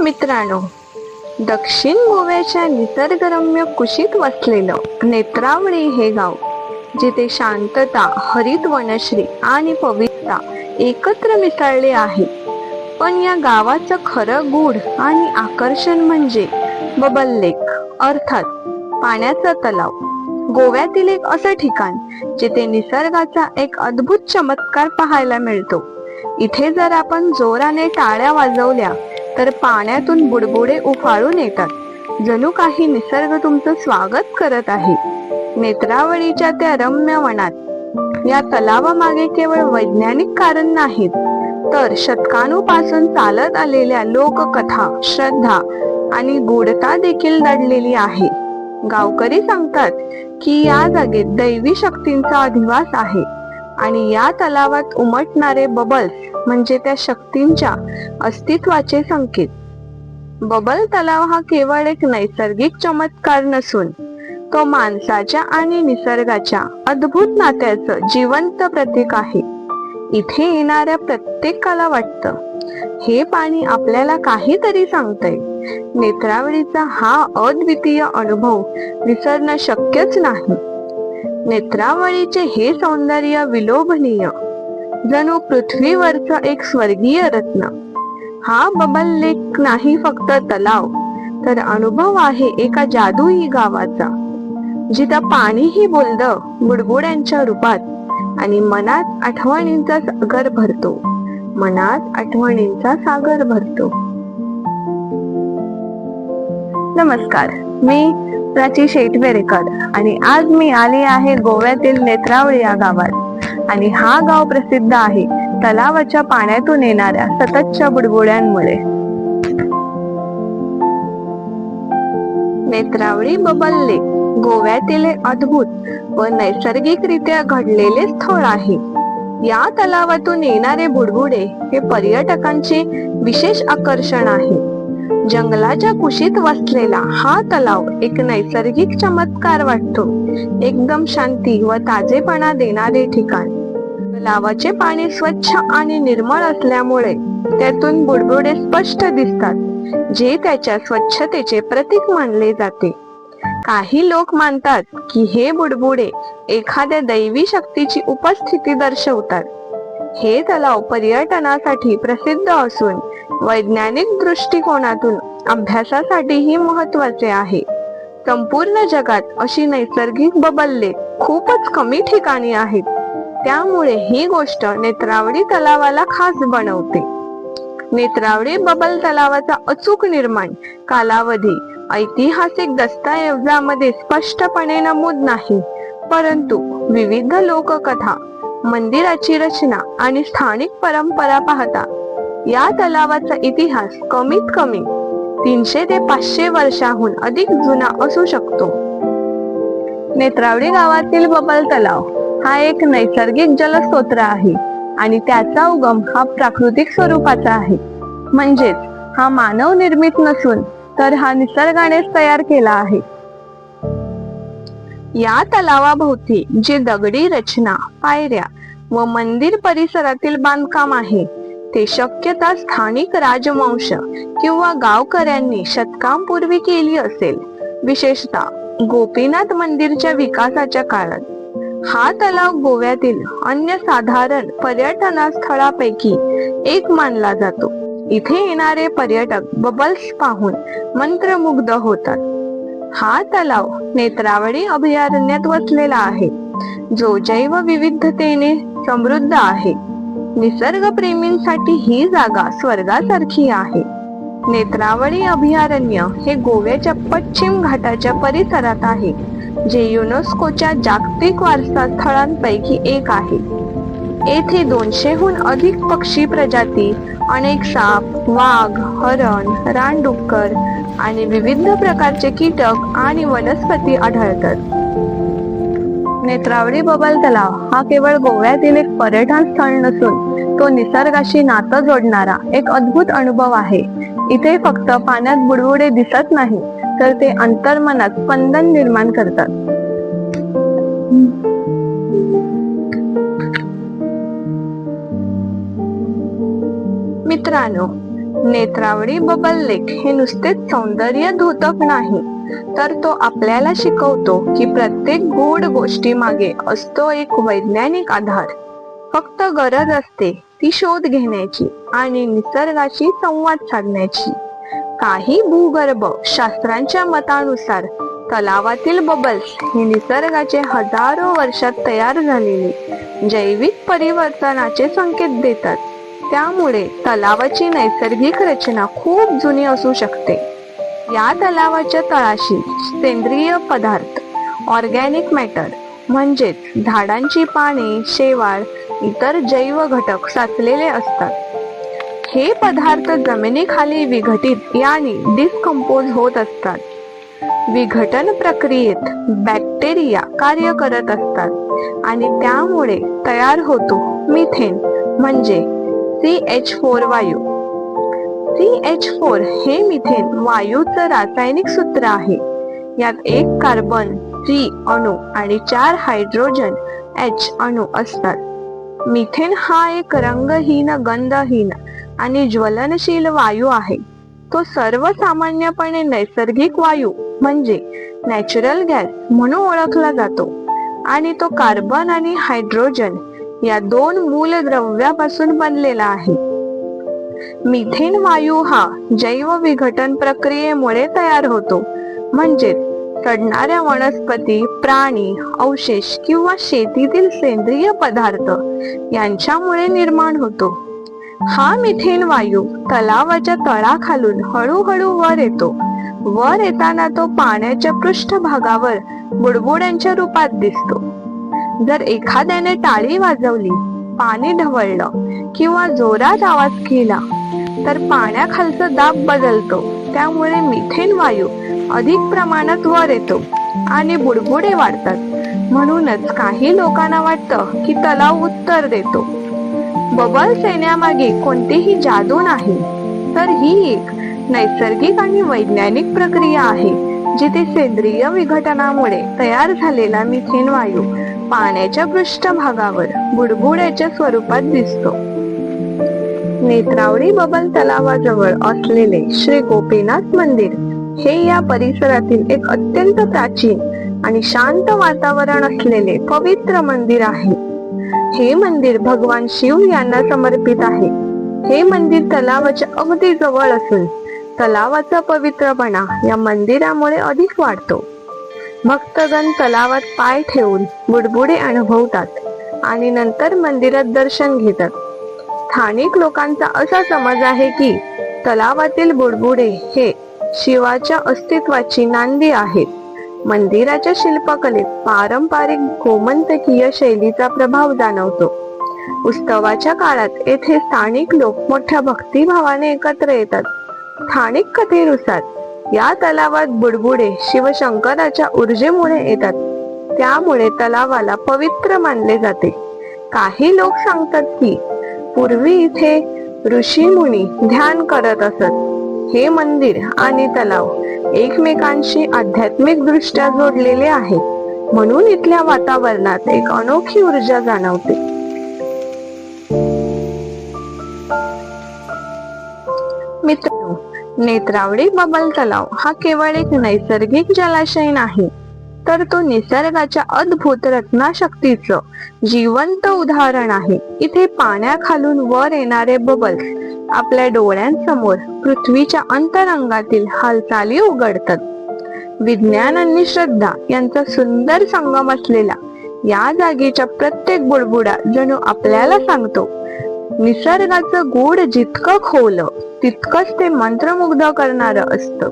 मित्रांनो दक्षिण गोव्याच्या निसर्गरम्य कुशीत वसलेलं नेत्रावळी हे गाव जिथे शांतता हरित वनश्री आणि पवित्रता एकत्र मिसळले आहे. पण या गावाचं खरं गूढ आणि आकर्षण म्हणजे बबल लेक अर्थात पाण्याचा तलाव. गोव्यातील एक असं ठिकाण जिथे निसर्गाचा एक अद्भुत चमत्कार पाहायला मिळतो. इथे जर आपण जोराने टाळ्या वाजवल्या तर पाण्यातून बुडबुडे उफाळून येतात. जणू काही निसर्ग तुमचं स्वागत करत आहे. नेत्रावळीच्या त्या रम्य वनात. या तलावामागे केवळ वैज्ञानिक कारण नाहीत तर शतकानुपासून चालत आलेल्या लोककथा श्रद्धा आणि गोडता देखील दडलेली आहे. गावकरी सांगतात की या जागेत दैवी शक्तींचा अधिवास आहे. आणि या तलावात उमटणारे बबल्स म्हणजे त्या शक्तींच्या अस्तित्वाचे संकेत. बबल तलाव हा केवळ एक नैसर्गिक चमत्कार नसून तो माणसाच्या आणि निसर्गाच्या अद्भुत नात्याचं जिवंत प्रतीक आहे. इथे येणाऱ्या प्रत्येकाला वाटतं हे पाणी आपल्याला काहीतरी सांगतंय. नेत्रावळीचा हा अद्वितीय अनुभव विसरणं शक्यच नाही. नेत्रावळीचे हे सौंदर्य विलोभनीय. जणू पृथ्वीवरचं एक स्वर्गीय रत्न. हा बबल लेक नाही फक्त तलाव तर अनुभव आहे एका जादूई गावाचा. जिथं पाणीही बोलद बुडबुड्यांच्या रूपात आणि मनात आठवणींचा सागर भरतो. मनात आठवणींचा सागर भरतो. नमस्कार. मी प्राची शेटवेरेकर आणि आज मी आली आहे गोव्यातील नेत्रावळी या गावात. आणि हा गाव प्रसिद्ध आहे तलावाच्या पाण्यातून येणाऱ्या सततच्या बुडबुड्यांमुळे. नेत्रावळी बबल लेक गोव्यातील अद्भुत व नैसर्गिकरित्या घडलेले स्थळ आहे. या तलावातून येणारे बुडबुडे हे पर्यटकांचे विशेष आकर्षण आहे. जंगलाच्या कुशीत वसलेला हा तलाव एक नैसर्गिक चमत्कार वाटतो. एकदम शांती व ताजेपणा देणारे ठिकाण. तलावाचे पाणी स्वच्छ आणि निर्मळ असल्यामुळे त्यातून बुडबुडे स्पष्ट दिसतात जे त्याच्या स्वच्छतेचे प्रतीक मानले जाते. काही लोक मानतात की हे बुडबुडे एखाद्या दैवी शक्तीची उपस्थिती दर्शवतात. हे तलाव पर्यटनासाठी प्रसिद्ध असून वैज्ञानिक दृष्टिकोनातून अभ्यासासाठीही महत्त्वाचे आहे. संपूर्ण जगात अशी नैसर्गिक बबल्ले खूपच कमी ठिकाणी आहेत. त्यामुळे ही गोष्ट नेत्रावळी तलावाला खास बनवते. नेत्रावळी बबल तलावाचा अचूक निर्माण कालावधी ऐतिहासिक दस्तऐवजामध्ये स्पष्टपणे नमूद नाही परंतु विविध लोककथा मंदिराची रचना आणि स्थानिक परंपरा पाहता या तलावाचा इतिहास कमीत कमी तीनशे ते पाचशे वर्षाहून अधिक जुना असू शकतो. नेत्रावडी गावातील बबल तलाव हा एक नैसर्गिक जलस्रोत आहे आणि त्याचा उगम हा प्राकृतिक स्वरूपाचा आहे. म्हणजेच हा मानव निर्मित नसून तर हा निसर्गानेच तयार केला आहे. या तलावाभोवती जी दगडी रचना पायऱ्या व मंदिर परिसरातील बांधकाम आहे ते शक्यता स्थानिक राजवंश किंवा गावकऱ्यांनी शतकांपूर्वी केली असेल. विशेषतः गोपीनाथ मंदिरच्या विकासाच्या काळात. हा तलाव गोव्यातील अन्य साधारण पर्यटना स्थळापैकी एक मानला जातो. इथे येणारे पर्यटक बबल्स पाहून मंत्रमुग्ध होतात. हा तलाव नेत्रावळी अभयारण्यात वसलेला आहे. जो जैवविविधतेने समृद्ध आहे. निसर्गप्रेमींसाठी ही जागा स्वर्गासारखी आहे. नेत्रावळी अभयारण्य हे गोव्याच्या पश्चिम घाटाच्या परिसरात आहे जे युनेस्कोच्या जागतिक वारसा स्थळांपैकी एक आहे. येथे दोनशेहून अधिक पक्षी प्रजाती अनेक साप वाघ हरण रानडुक्कर आणि विविध प्रकारचे कीटक आणि वनस्पती आढळतात. नेत्रावळी बबल तलाव हा केवळ गोव्यातील एक पर्यटन स्थळ नसून तो निसर्गाशी नातं जोडणारा एक अद्भुत अनुभव आहे. इथे फक्त पाण्यात बुडबुडे दिसत नाही तर ते अंतर्मनात स्पंदन निर्माण करतात. मित्रांनो नेत्रावळी बबल लेख हे नुसतेच सौंदर्य धोतक नाही तर तो आपल्याला शिकवतो की प्रत्येक गोड गोष्टी मागे असतो एक वैज्ञानिक आधार. फक्त गरज असते ती शोध घेण्याची आणि निसर्गाशी संवाद साधण्याची. काही भूगर्भ शास्त्रांच्या मतानुसार तलावातील बबल्स हे निसर्गाचे हजारो वर्षात तयार झालेले जैविक परिवर्तनाचे संकेत देतात. त्यामुळे तलावाची नैसर्गिक रचना खूप जुनी असू शकते. या तलावाच्या तळाशी सेंद्रिय पदार्थ ऑर्गॅनिक मॅटर म्हणजेच झाडांची पाने शेवाळ इतर जैव घटक साचलेले असतात. हे पदार्थ जमिनीखाली विघटित यानी डिस्कम्पोज होत असतात. विघटन प्रक्रियेत बॅक्टेरिया कार्य करत असतात आणि त्यामुळे तयार होतो मिथेन म्हणजे सी एच फोर वायू. सी एच फोर हे मिथेन वायूचं रासायनिक सूत्र आहे. यात एक कार्बन सी अणू आणि चार हायड्रोजन एच अणू असतात. मिथेन हा एक रंगहीन गंधहीन आणि ज्वलनशील वायू आहे. तो सर्वसामान्यपणे नैसर्गिक वायू म्हणजे नॅचरल गॅस म्हणून ओळखला जातो. आणि तो कार्बन आणि हायड्रोजन या दोन मूलद्रव्यापासून बनलेला आहे. मिथेन वायू हा जैव विघटन प्रक्रियेमुळे तयार होतो. म्हणजे सडणाऱ्या वनस्पती प्राणी अवशेष किंवा शेतीतील सेंद्रिय पदार्थ यांच्यामुळे निर्माण होतो. हा मिथेन वायू तलावाच्या तळाखालून हळूहळू वर येतो. वर येताना तो पाण्याच्या पृष्ठभागावर बुडबुड्यांच्या रूपात दिसतो. जर एखाद्याने टाळी वाजवली पाणी ढवळलं किंवा जोरात आवाज केला तर पाण्याखालचं दाब बदलतो. त्यामुळे मिथेन वायू अधिक प्रमाणात वर येतो आणि बुडबुडे वाढतात. म्हणूनच काही लोकांना वाटतं की तलाव उत्तर देतो. बबल सैन्यामागे कोणतीही जादू नाही. तर ही एक नैसर्गिक आणि वैज्ञानिक प्रक्रिया आहे जिथे सेंद्रिय विघटनामुळे तयार झालेला मिथेन वायू पाण्याच्या पृष्ठभागावर बुडबुड्याच्या स्वरूपात दिसतो. नेत्रावळी बबल तलावाजवळ असलेले श्री गोपीनाथ मंदिर हे या परिसरातील एक अत्यंत प्राचीन आणि शांत वातावरण असलेले पवित्र मंदिर आहे. हे मंदिर भगवान शिव यांना समर्पित आहे. हे मंदिर तलावाच्या अगदी जवळ असून तलावाचा पवित्रपणा या मंदिरामुळे अधिक वाढतो. भक्तगण तलावात पाय ठेवून बुडबुडे अनुभवतात आणि नंतर मंदिरात दर्शन घेतात. स्थानिक लोकांचा असा समज आहे की तलावातील बुडबुडे हे शिवाच्या अस्तित्वाची नांदी आहेत. मंदिराच्या शिल्पकलेत पारंपरिक गोमंतकीय शैलीचा प्रभाव जाणवतो. उत्सवाच्या काळात येथे स्थानिक लोक मोठ्या भक्तिभावाने एकत्र येतात. स्थानिक कथेनुसार या तलावात बुडबुडे शिवशंकराच्या ऊर्जेमुळे येतात. त्यामुळे तलावाला पवित्र मानले जाते. काही लोक सांगतात की पूर्वी इथे ऋषी मुनी ध्यान करत असत. हे मंदिर आणि तलाव एकमेकांशी आध्यात्मिक दृष्ट्या जोडलेले आहेत म्हणून इथल्या वातावरणात एक अनोखी ऊर्जा जाणवते. मित्रांनो नेत्रावळी बबल तलाव हा केवळ एक नैसर्गिक जलाशय नाही तर तो निसर्गाच्या अद्भुत रत्नाशक्तीचं जिवंत उदाहरण आहे. इथे पाण्याखालून वर येणारे बबल्स आपल्या डोळ्यांसमोर पृथ्वीच्या अंतरंगातील हालचाली उघडतात. विज्ञान आणि श्रद्धा यांचा सुंदर संगम असलेला या जागेच्या प्रत्येक बुडबुडा जणू आपल्याला सांगतो. निसर्गाचं गोड जितकं खोल तितकंच ते मंत्रमुग्ध करणार असत.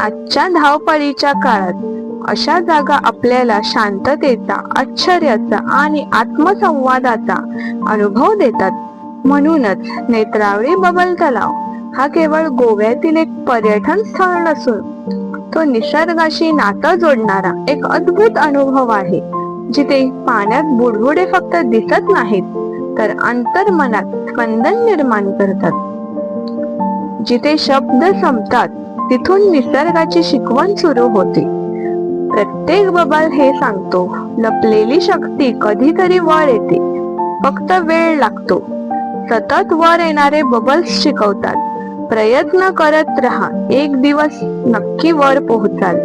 आजच्या धावपळीच्या काळात अशा जागा आपल्याला शांततेचा आश्चर्याचा आणि आत्मसंवादाचा अनुभव देतात. म्हणूनच नेत्रावळी बबल तलाव हा केवळ गोव्यातील एक पर्यटन स्थळ नसून तो निसर्गाशी नातं जोडणारा एक अद्भुत अनुभव आहे जिथे पाण्यात बुडबुडे फक्त दिसत नाहीत. तर अंतर्मनात स्पंदन निर्माण करतात. जिथे शब्द संपतात तिथून निसर्गाची शिकवण सुरू होते. प्रत्येक बबाल हे सांगतो लपलेली शक्ती कधीतरी वर येते. फक्त वेळ लागतो. सतत वर येणारे बबल्स शिकवतात. प्रयत्न करत राहा एक दिवस नक्की वर पोहोचाल.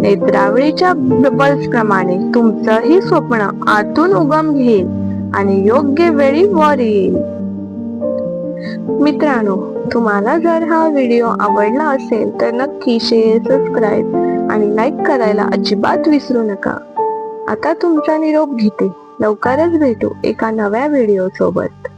नेत्रावळीच्या बबल्स प्रमाणे तुमचंही स्वप्न आतून उगम घेईल. आणि योग्य वेळी वर येईल. मित्रांनो तुम्हाला जर हा व्हिडिओ आवडला असेल तर नक्की शेअर सबस्क्राईब आणि लाईक करायला अजिबात विसरू नका. आता तुमचा निरोप घेते. लवकरच भेटू एका नव्या व्हिडिओ सोबत